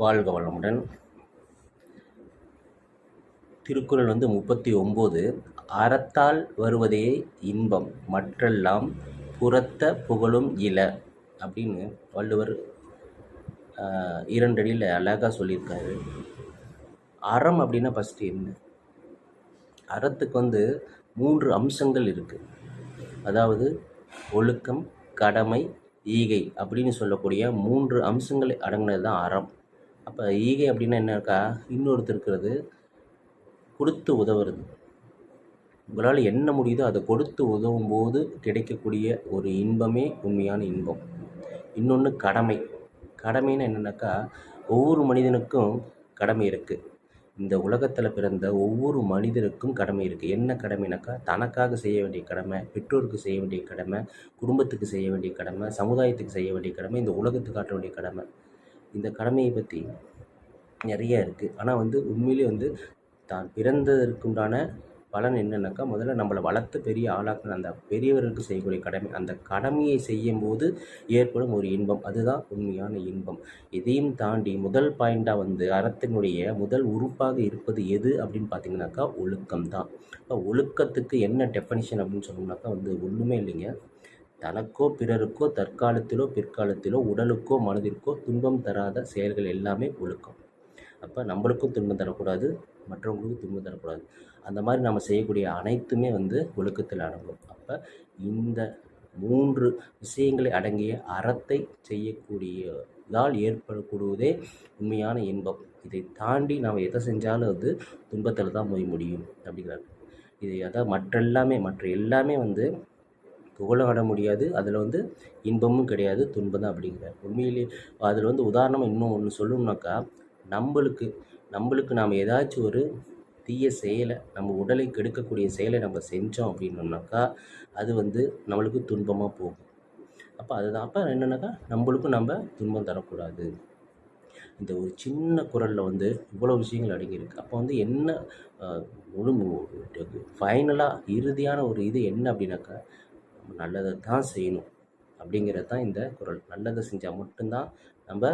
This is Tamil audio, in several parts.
வாழ்க வளமுடன். திருக்குறள் வந்து முப்பத்தி ஒம்பது அறத்தால் வருவதே இன்பம் மற்றெல்லாம் புறத்த புகழும் இல அப்படின்னு வள்ளுவர் இரண்டடியில் அழகாக சொல்லியிருக்காரு. அறம் அப்படின்னா ஃபஸ்ட்டு என்ன? அறத்துக்கு வந்து மூன்று அம்சங்கள் இருக்குது அதாவது ஒழுக்கம் கடமை ஈகை அப்படின்னு சொல்லக்கூடிய மூன்று அம்சங்களை அடங்கினது தான் அறம். அப்போ ஈகை அப்படின்னா என்னக்கா இன்னொருத்தர் இருக்கிறது கொடுத்து உதவுறது. உங்களால் என்ன முடியுதோ அதை கொடுத்து உதவும் போது கிடைக்கக்கூடிய ஒரு இன்பமே உண்மையான இன்பம். இன்னொன்று கடமை. கடமைன்னு என்னென்னாக்கா ஒவ்வொரு மனிதனுக்கும் கடமை இருக்குது இந்த உலகத்தில் பிறந்த ஒவ்வொரு மனிதருக்கும் கடமை இருக்குது என்ன கடமைனாக்கா தனக்காக செய்ய வேண்டிய கடமை பெற்றோருக்கு செய்ய வேண்டிய கடமை குடும்பத்துக்கு செய்ய வேண்டிய கடமை சமுதாயத்துக்கு செய்ய வேண்டிய கடமை இந்த உலகத்துக்கு காட்ட வேண்டிய கடமை. இந்த கடமையை பற்றி நிறைய இருக்குது ஆனால் வந்து உண்மையிலே வந்து தான் பிறந்ததற்குண்டான பலன் என்னென்னாக்கா முதல்ல நம்மளை வளர்த்து பெரிய ஆளாக்குன அந்த பெரியவர்களுக்கு செய்யக்கூடிய கடமை அந்த கடமையை செய்யும் போது ஏற்படும் ஒரு இன்பம். அதுதான் உண்மையான இன்பம். இதையும் தாண்டி முதல் பாயிண்டாக வந்து அறத்தினுடைய முதல் உறுப்பாக இருப்பது எது அப்படின்னு பார்த்தீங்கன்னாக்கா ஒழுக்கம் தான் இப்போ ஒழுக்கத்துக்கு என்ன டெஃபனிஷன் அப்படின்னு சொன்னோம்னாக்கா வந்து ஒன்றுமே இல்லைங்க. தனக்கோ பிறருக்கோ தற்காலத்திலோ பிற்காலத்திலோ உடலுக்கோ மனதிற்கோ துன்பம் தராத செயல்கள் எல்லாமே ஒழுக்கம். அப்போ நம்மளுக்கும் துன்பம் தரக்கூடாது மற்றவங்களுக்கும் துன்பம் தரக்கூடாது. அந்த மாதிரி நம்ம செய்யக்கூடிய அனைத்துமே வந்து ஒழுக்கத்தில் அடங்கும். அப்போ இந்த மூன்று விஷயங்களை அடங்கிய அறத்தை செய்யக்கூடியதால் ஏற்படக்கூடியதே உண்மையான இன்பம். இதை தாண்டி நாம் எதை செஞ்சாலும் அது துன்பத்தில் தான் போய் முடியும் அப்படிங்கிறார். இது அதாவது மற்ற எல்லாமே மற்ற எல்லாமே வந்து புகழும் அட முடியாது. அதில் வந்து இன்பமும் கிடையாது துன்பம் தான் அப்படிங்கிற. உண்மையிலேயே அதில் வந்து உதாரணமாக இன்னும் ஒன்று சொல்லணும்னாக்கா நம்மளுக்கு நம்மளுக்கு நாம் ஏதாச்சும் ஒரு தீய செயலை நம்ம உடலை கெடுக்கக்கூடிய செயலை நம்ம செஞ்சோம் அப்படின்னோம்னாக்கா அது வந்து நம்மளுக்கு துன்பமாக போகும். அப்போ அதுதான். அப்போ என்னென்னாக்கா நம்மளுக்கும் நம்ம துன்பம் தரக்கூடாது. இந்த ஒரு சின்ன குரலில் வந்து இவ்வளோ விஷயங்கள் அடங்கியிருக்கு. அப்போ வந்து என்ன முழு ஃபைனலாக இறுதியான ஒரு இது என்ன அப்படின்னாக்கா நல்லதை தான் செய்யணும் அப்படிங்கிறது தான் இந்த குரல். நல்லதை செஞ்சால் மட்டும்தான் நம்ம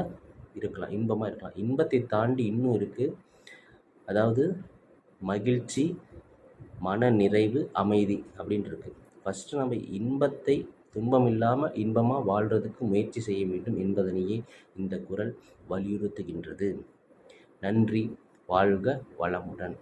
இருக்கலாம் இன்பமாக இருக்கலாம். இன்பத்தை தாண்டி இன்னும் இருக்குது அதாவது மகிழ்ச்சி மன நிறைவு அமைதி அப்படின்ட்டு ஃபஸ்ட்டு நம்ம இன்பத்தை துன்பம் இல்லாமல் இன்பமாக வாழ்கிறதுக்கு முயற்சி செய்ய வேண்டும் என்பதனையே இந்த குரல் வலியுறுத்துகின்றது. நன்றி வாழ்க வளமுடன்.